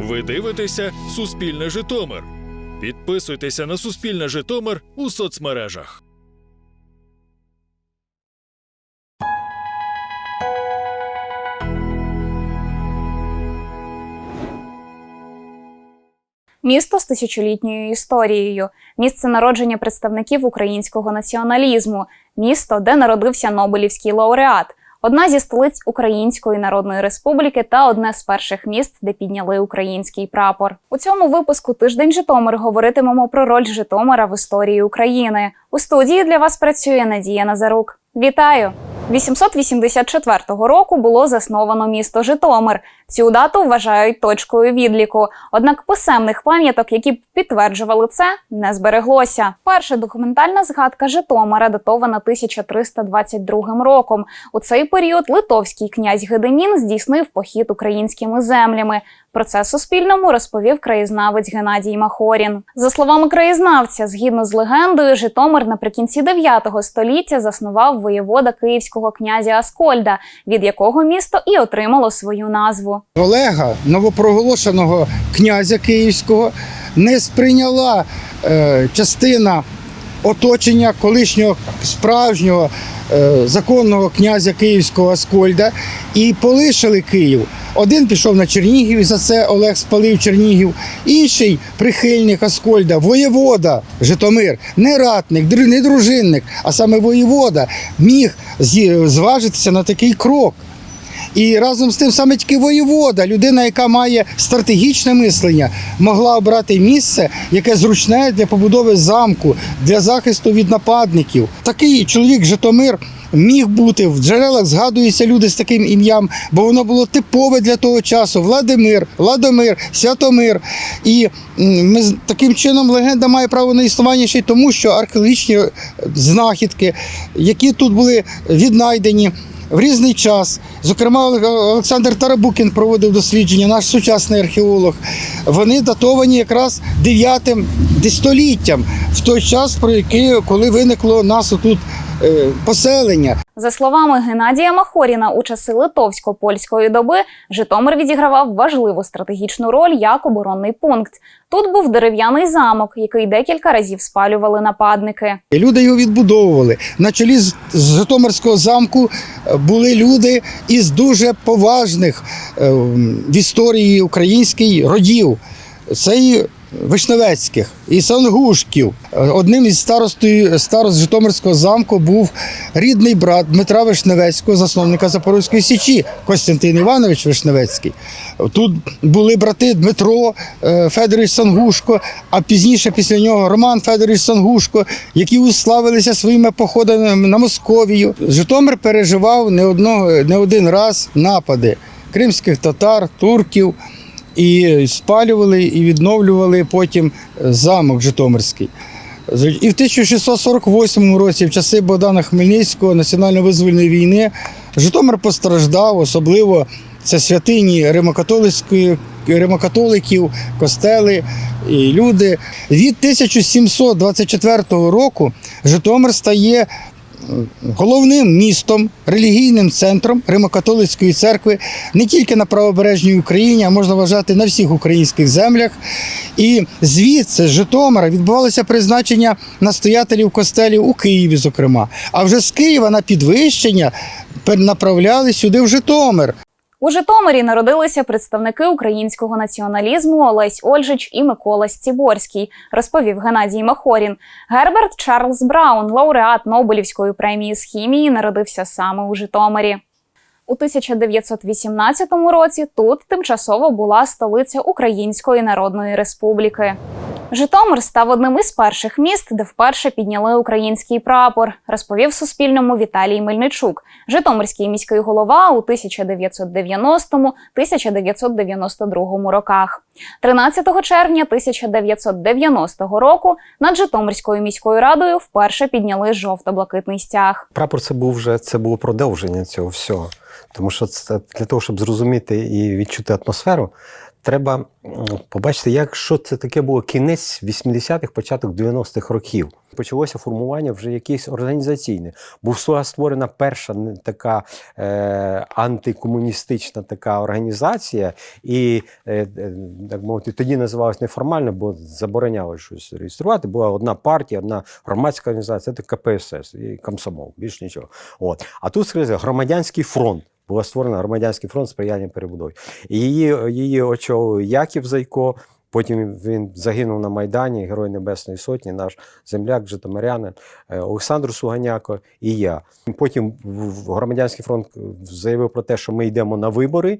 Ви дивитеся Суспільне Житомир. Підписуйтеся на Суспільне Житомир у соцмережах. Місто з тисячолітньою історією, місце народження представників українського націоналізму, місто, де народився Нобелівський лауреат, одна зі столиць Української Народної Республіки та одне з перших міст, де підняли український прапор. У цьому випуску Тиждень Житомир говоритимемо про роль Житомира в історії України. У студії для вас працює Надія Назарук. Вітаю! 884 року було засновано місто Житомир. Цю дату вважають точкою відліку. Однак писемних пам'яток, які б підтверджували це, не збереглося. Перша документальна згадка Житомира датована 1322 роком. У цей період литовський князь Гедемін здійснив похід українськими землями. Про це Суспільному розповів краєзнавець Геннадій Махорін. За словами краєзнавця, згідно з легендою, Житомир наприкінці 9 століття заснував воєвода київського князя Аскольда, від якого місто і отримало свою назву. Олега, новопроголошеного князя Київського, не сприйняла е, частина оточення колишнього справжнього е, законного князя Київського Аскольда і полишили Київ. Один пішов на Чернігів, і за це Олег спалив Чернігів. Інший прихильник Аскольда, воєвода Житомир, не ратник, не дружинник, а саме воєвода, міг зважитися на такий крок. І разом з тим саме тільки воєвода, людина, яка має стратегічне мислення, могла обрати місце, яке зручне для побудови замку, для захисту від нападників. Такий чоловік Житомир. Міг бути в джерелах згадуються люди з таким ім'ям, бо воно було типове для того часу. Владимир, Ладомир, Святомир. І ми таким чином легенда має право на існування ще й тому, що археологічні знахідки, які тут були віднайдені, в різний час. Зокрема, Олександр Тарабукін проводив дослідження, наш сучасний археолог. Вони датовані якраз 9 століттям, в той час, про який, коли виникло нас тут е, поселення. За словами Геннадія Махоріна, у часи литовсько-польської доби Житомир відігравав важливу стратегічну роль як оборонний пункт. Тут був дерев'яний замок, який декілька разів спалювали нападники. Люди його відбудовували. На чолі з Житомирського замку е, були люди із дуже поважних е, в історії українській родів. Це і Вишневецьких, і Сангушків. Одним із старостою старост Житомирського замку був рідний брат Дмитра Вишневецького, засновника Запорозької січі, Костянтин Іванович Вишневецький. Тут були брати Дмитро е, Федорович Сангушко, а пізніше після нього Роман Федорович Сангушко, які уславилися своїми походами на Московію. Житомир переживав не, одного, не один раз напади кримських татар, турків. І спалювали, і відновлювали потім е, замок Житомирський. І в 1648 році, в часи Богдана Хмельницького, національно-визвольної війни, Житомир постраждав, особливо це святині римокатолицької, римокатоликів, костели і люди. Від 1724 року Житомир стає головним містом, релігійним центром Римокатолицької церкви не тільки на правобережній Україні, а можна вважати на всіх українських землях. І звідси з Житомира відбувалося призначення настоятелів костелів у Києві, зокрема. А вже з Києва на підвищення направляли сюди в Житомир. У Житомирі народилися представники українського націоналізму Олесь Ольжич і Микола Стіборський, розповів Геннадій Махорін. Герберт Чарльз Браун, лауреат Нобелівської премії з хімії, народився саме у Житомирі. У 1918 році тут тимчасово була столиця Української Народної Республіки. Житомир став одним із перших міст, де вперше підняли український прапор, розповів Суспільному Віталій Мельничук, Житомирський міський голова у 1990-1992 роках. 13 червня 1990 року над Житомирською міською радою вперше підняли жовто-блакитний стяг. Прапор це був вже це було продовження цього всього. Тому що це для того, щоб зрозуміти і відчути атмосферу, треба побачити, як що це таке було кінець 80-х, початок 90-х років. Почалося формування вже якесь організаційне. Була створена перша така е, антикомуністична така організація, і е, е, так мовити, тоді називалось неформально, бо забороняло щось реєструвати. Була одна партія, одна громадська організація, це КПСС і комсомол, більш нічого. От. А тут сказали, громадянський фронт. Була створена громадянський фронт сприяння перебудові. Її, її очолив Яків Зайко. Потім він загинув на Майдані, Герой Небесної Сотні, наш земляк, житомирянин, е, Олександр Суганяко і я. Потім громадянський фронт заявив про те, що ми йдемо на вибори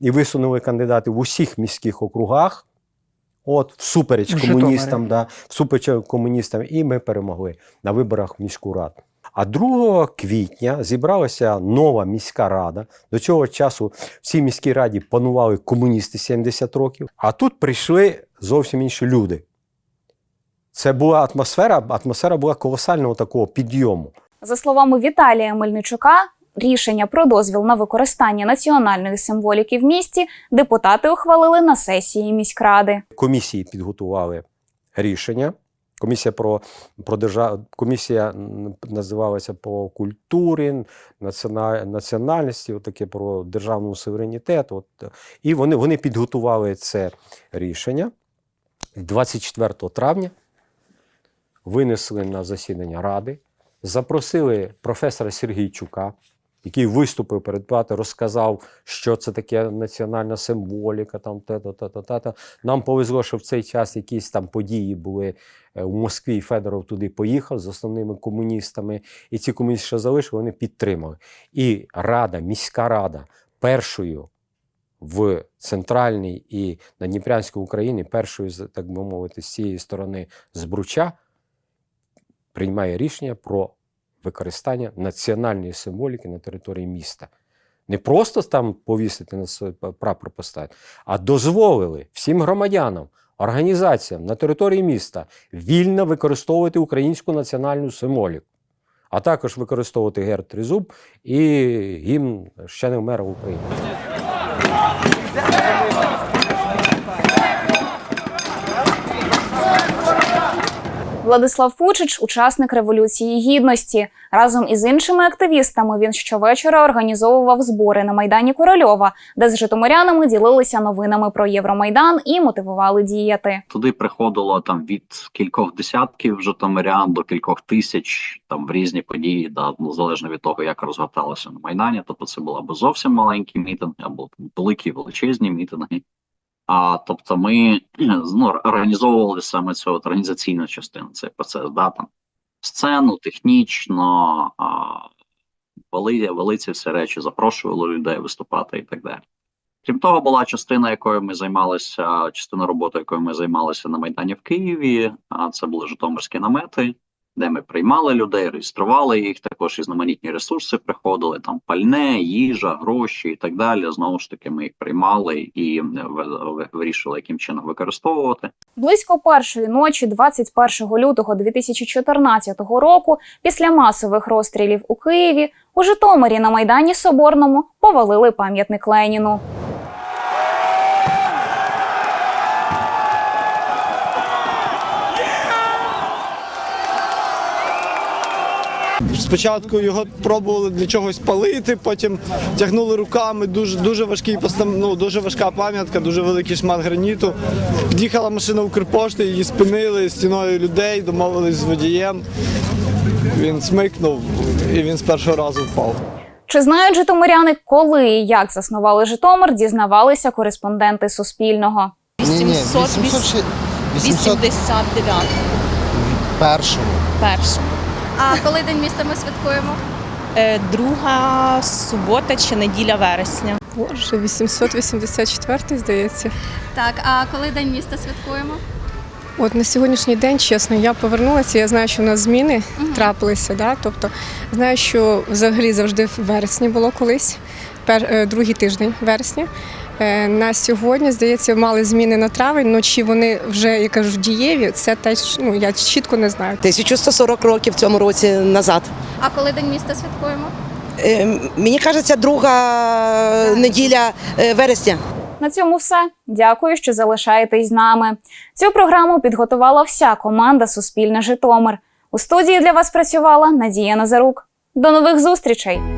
і висунули кандидати в усіх міських округах. От, всупереч комуністам, да, всупереч комуністам, і ми перемогли на виборах в міську раду. А 2 квітня зібралася нова міська рада. До цього часу в цій міській раді панували комуністи 70 років, а тут прийшли зовсім інші люди. Це була атмосфера, атмосфера була колосального такого підйому. За словами Віталія Мельничука, рішення про дозвіл на використання національної символіки в місті депутати ухвалили на сесії міськради. комісії підготували рішення. Комісія про, про держав... комісія називалася по культурі, націона... національності, таке про державну суверенітет. От. І вони, вони підготували це рішення 24 травня. Винесли на засідання ради, запросили професора Сергійчука, який виступив перед платою, розказав, що це таке національна символіка, там те-то. Нам повезло, що в цей час якісь там події були е, в Москві, і Федоров туди поїхав з основними комуністами, і ці комуністи, що залишили, вони підтримали. І рада, міська рада, першою в центральній і на Дніпрянській Україні, першою, так би мовити, з цієї сторони Збруча, приймає рішення про використання національної символіки на території міста. Не просто там повісити на прапор поставити, а дозволили всім громадянам, організаціям на території міста вільно використовувати українську національну символіку, а також використовувати герб тризуб і гімн ще не вмер України. Владислав Пучич, учасник революції гідності. Разом із іншими активістами він щовечора організовував збори на майдані Корольова, де з житомирянами ділилися новинами про Євромайдан і мотивували діяти. Туди приходило там від кількох десятків житомирян до кількох тисяч там в різні події, да, ну, залежно від того, як розгорталося на майдані. Тобто це були або зовсім маленькі мітинги, або великі величезні мітинги. А тобто, ми ну, організовували саме цю організаційну частину, цей процес, да, там сцену, технічно, а, вели, вели ці всі речі, запрошували людей виступати і так далі. Крім того, була частина, якою ми займалися, частина роботи, якою ми займалися на Майдані в Києві. А це були Житомирські намети, де ми приймали людей, реєстрували їх. Також різноманітні ресурси приходили, там пальне, їжа, гроші і так далі. Знову ж таки, ми їх приймали і е, ви- ви- вирішили, яким чином використовувати. Близько першої ночі, 21 лютого 2014 року, після масових розстрілів у Києві, у Житомирі на майдані Соборному повалили пам'ятник Леніну. Спочатку його пробували для чогось палити, потім тягнули руками. Дуже дуже важкий ну, дуже важка пам'ятка, дуже великий шмат граніту. Під'їхала машина Укрпошти, її спинили стіною людей, домовились з водієм. Він смикнув і він з першого разу впав. Чи знають житомиряни, коли і як заснували Житомир, дізнавалися кореспонденти Суспільного. 800, 89 першому. першому. А коли День міста ми святкуємо? Е, Друга субота чи неділя вересня. Боже, 884, здається. Так, а коли День міста святкуємо? От на сьогоднішній день, чесно, я повернулася. Я знаю, що у нас зміни трапилися. Да? Тобто знаю, що взагалі завжди в вересні було колись, пер, е, другий тиждень вересня. Е, На сьогодні, здається, мали зміни на травень, ну чи вони вже, я кажу, дієві, це теж ну, я чітко не знаю. 1140 років в цьому році назад. А коли День міста святкуємо? Е, Мені кажеться, друга неділя е, вересня. На цьому все. Дякую, що залишаєтесь з нами. Цю програму підготувала вся команда Суспільне Житомир. У студії для вас працювала Надія Назарук. До нових зустрічей!